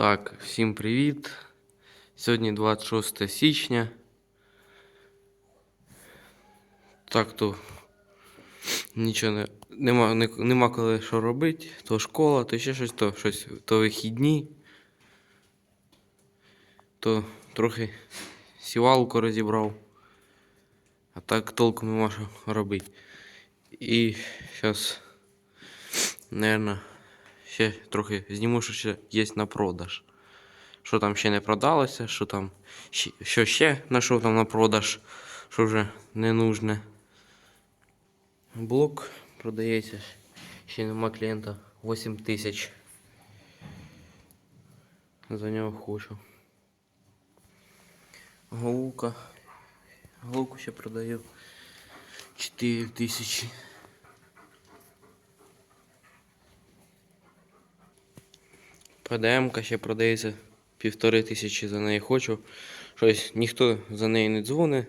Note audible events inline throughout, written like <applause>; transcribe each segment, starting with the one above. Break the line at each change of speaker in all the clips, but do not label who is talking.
Так, всім привіт. Сьогодні 26 січня. Так то нічого не, нема, не, нема коли що робити. То школа, то ще щось, то щось, то вихідні. То трохи сівалку розібрав. А так толком нема що робити. І зараз, наверное, ще трохи зніму, що ще є на продаж. Що там ще не продалося, що там що ще знайшов там на продаж, що вже не нужне. Блок продається. Ще нема клієнта 8 тисяч. За нього хочу. Голука. Голуку ще продаю. 4 тисячі. ПДМ ще продається півтори тисячі за неї хочу. Щось ніхто за неї не дзвонить.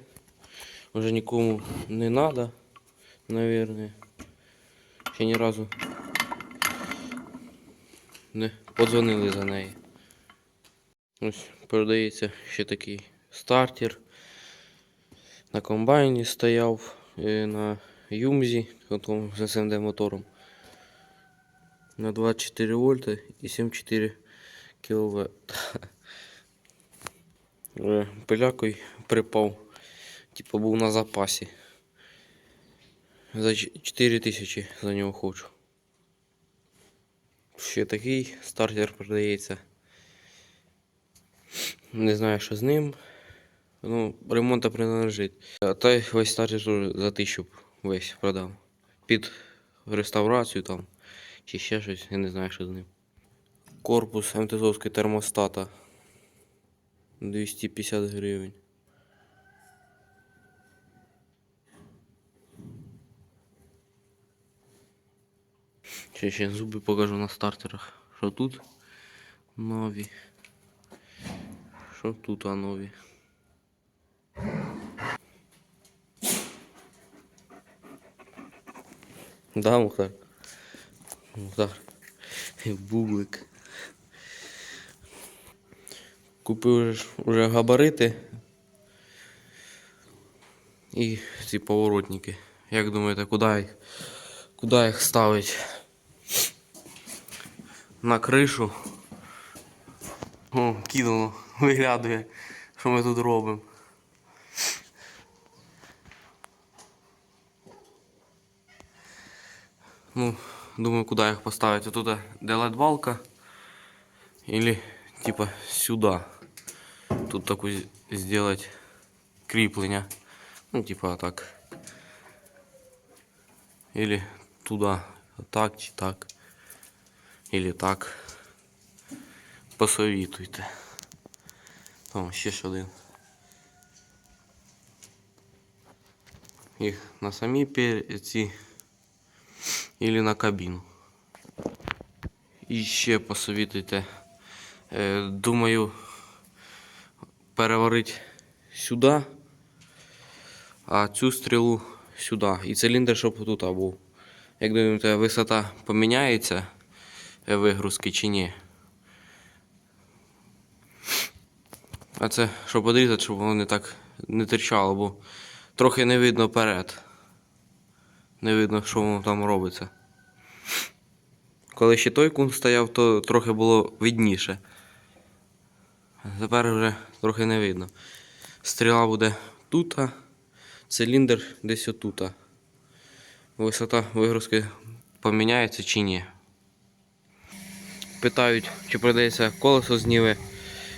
Вже нікому не треба, навірно. Ще ні разу не подзвонили за неї. Ось продається ще такий стартер. На комбайні стояв, е, на Юмзі, з СМД мотором на 24 вольта и 7,4 киловатт. <laughs> Е, Пилякой припав. Типа був на запасі. За 4 тисячі за нього хочу. Ще такий стартер продається. Не знаю, що з ним. Ну, ремонта принадлежить. А той весь стартер за тисячу весь продав. Під реставрацію там. Чи ще щось, я не знаю, що з ним. Корпус МТЗовського термостата. 250 гривень. Ще ще зуби покажу на стартерах. Що тут? Нові. Що тут а нові? Да, Мухтар? Мухтар. Бублик. Купив уже габарити і ці поворотники. Як думаєте, куди їх, куди їх ставить? На кришу. О, кинуло, виглядує, що ми тут робимо. Ну, думаю, куда их поставить. Вот туда делать балка. Или типа сюда. Тут такой сделать крепление. Ну, типа так. Или туда. Так чи так. Или так. Посовітуйте. Там ще ж один. Їх на самі пер- ці или на кабіну. І ще посовітуйте. Е, думаю, переварити сюди, а цю стрілу сюди. І циліндр, щоб тут був. Як думаєте, висота поміняється е, вигрузки чи ні? А це щоб подрізати, щоб воно не так не терчало, бо трохи не видно перед. Не видно, що воно там робиться. Коли ще той кун стояв, то трохи було видніше. Тепер вже трохи не видно. Стріла буде тут, а циліндр десь отут. Висота вигрузки поміняється чи ні. Питають, чи продається колесо з Ніви.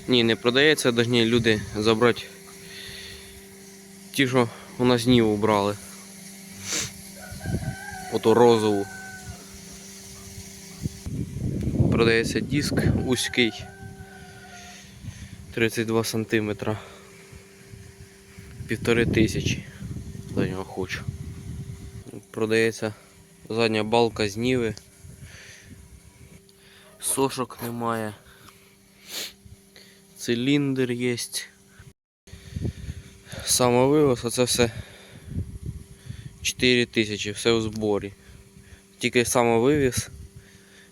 Ні, не продається, повинні люди забрати ті, що у нас Ніву брали. Ото розову. Продається диск узький 32 сантиметра. Півтори тисячі за нього хочу. Продається задня балка з Ніви. Сошок немає. Циліндр є. Самовивоз, оце все 4 тисячі, все у зборі. Тільки самовивіз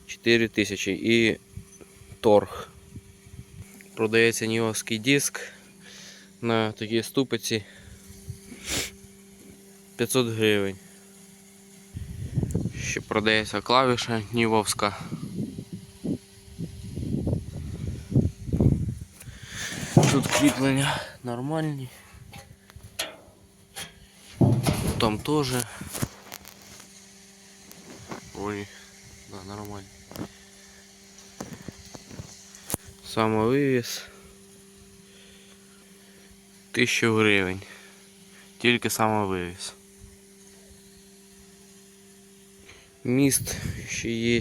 4 тисячі і торг Продається нівовський диск на такій ступиці 500 гривень. Ще продається клавіша нівовська. Тут кріплення нормальні. Там теж. Ой, да, нормально. Самовивіз. Тисячу гривень. Тільки самовивіз. Міст ще є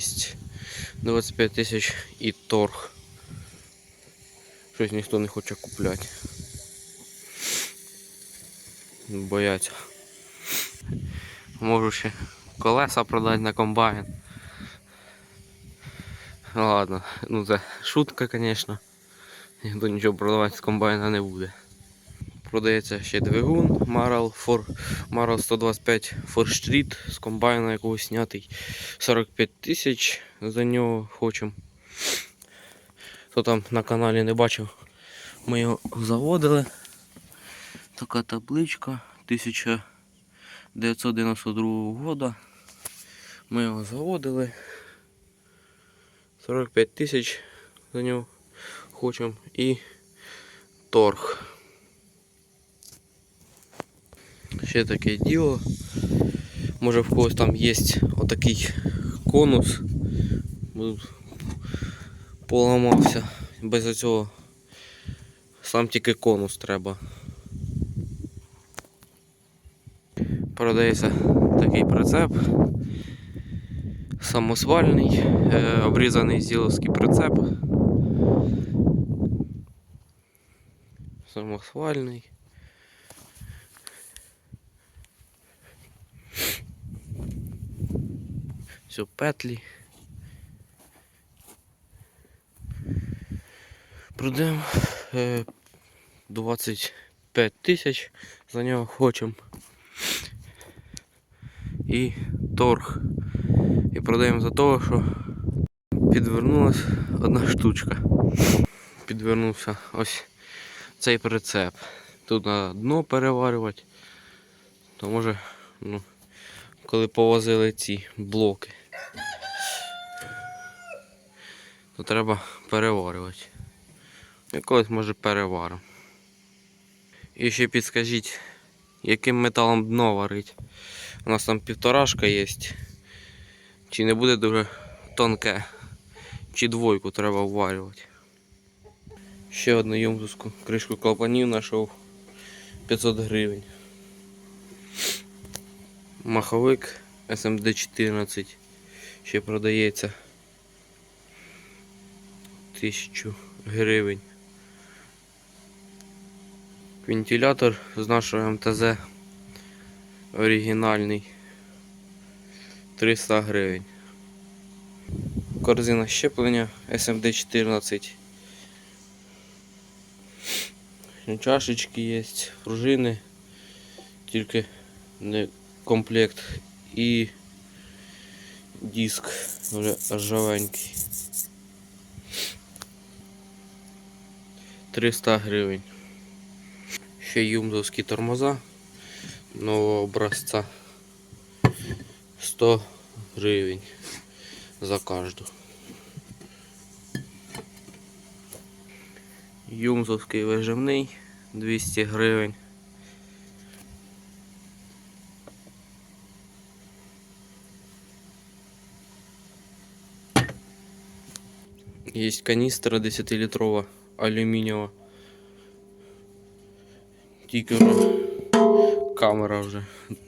25 тисяч і торг. Щось ніхто не хоче купляти. Бояться. Можу ще колеса продати на комбайн. Ладно, ну це шутка, звісно. Ніхто нічого продавати з комбайна не буде. Продається ще двигун Marel, for, Marel 125 For Street з комбайна якогось снятий. 45 тисяч за нього хочемо. Хто там на каналі не бачив, ми його заводили. Така табличка 1992 года. Ми його заводили. 45 тисяч за нього хочемо і торг. Ще таке діло. Може в когось там є отакий конус. Поламався. Без цього сам тільки конус треба. Продається такий прицеп. Самосвальний, е, обрізаний зіловський прицеп. Самосвальний. Все петлі. Продаємо е, 25 тисяч за нього хочемо. І торг. І продаємо за того, що підвернулась одна штучка. Підвернувся ось цей прицеп. Тут на дно переварювати. То може, ну, коли повозили ці блоки, то треба переварювати. І колись може переваримо. І ще підскажіть, яким металом дно варить. У нас там півторашка є. Чи не буде дуже тонке, чи двойку треба вварювати. Ще одну юмзуску кришку клапанів знайшов 500 гривень. Маховик SMD 14 ще продається 1000 гривень. Вентилятор з нашого МТЗ оригінальний 300 гривень. Корзина щеплення SMD 14. Чашечки є, пружини, тільки не комплект і диск вже ржавенький. 300 гривень. Ще юмзовські тормоза нового образця 100 гривень за кожну. Юмзовський виживний 200 гривень. Є каністра 10-літрова алюмінієва. Тільки вже камера вже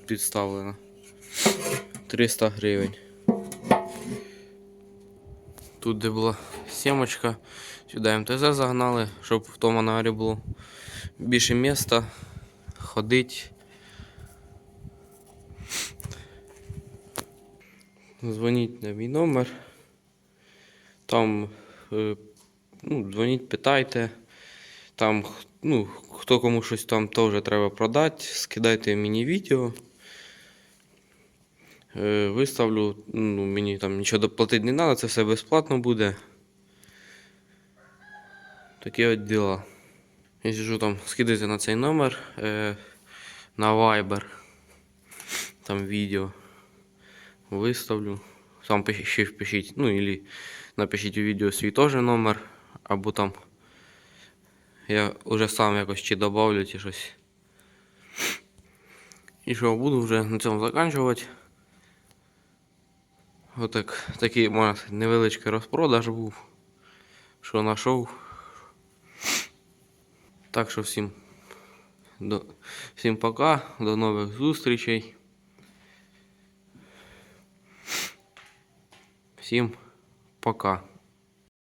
підставлена. 300 гривень. Тут де була сімочка, сюди МТЗ загнали, щоб в тому ангарі було більше міста, ходить. Дзвоніть на мій номер. Там е, ну, дзвоніть, питайте. Там, ну, хто кому щось там теж треба продати, скидайте мені відео. Е, Виставлю, ну, мені там нічого доплатити не треба, це все безплатно буде. Такі от діла. Якщо що там скидайте на цей номер е, на Viber. Там відео виставлю. Пишіть, ще пишіть. Ну, или напишіть у відео свій теж номер, або там я вже сам якось чи добавлю, чи щось. І що, буду вже на цьому закінчувати. Отак, такий можна сказати, невеличкий розпродаж був. Що знайшов. Так що всім, до, всім пока, до нових зустрічей. Всім пока.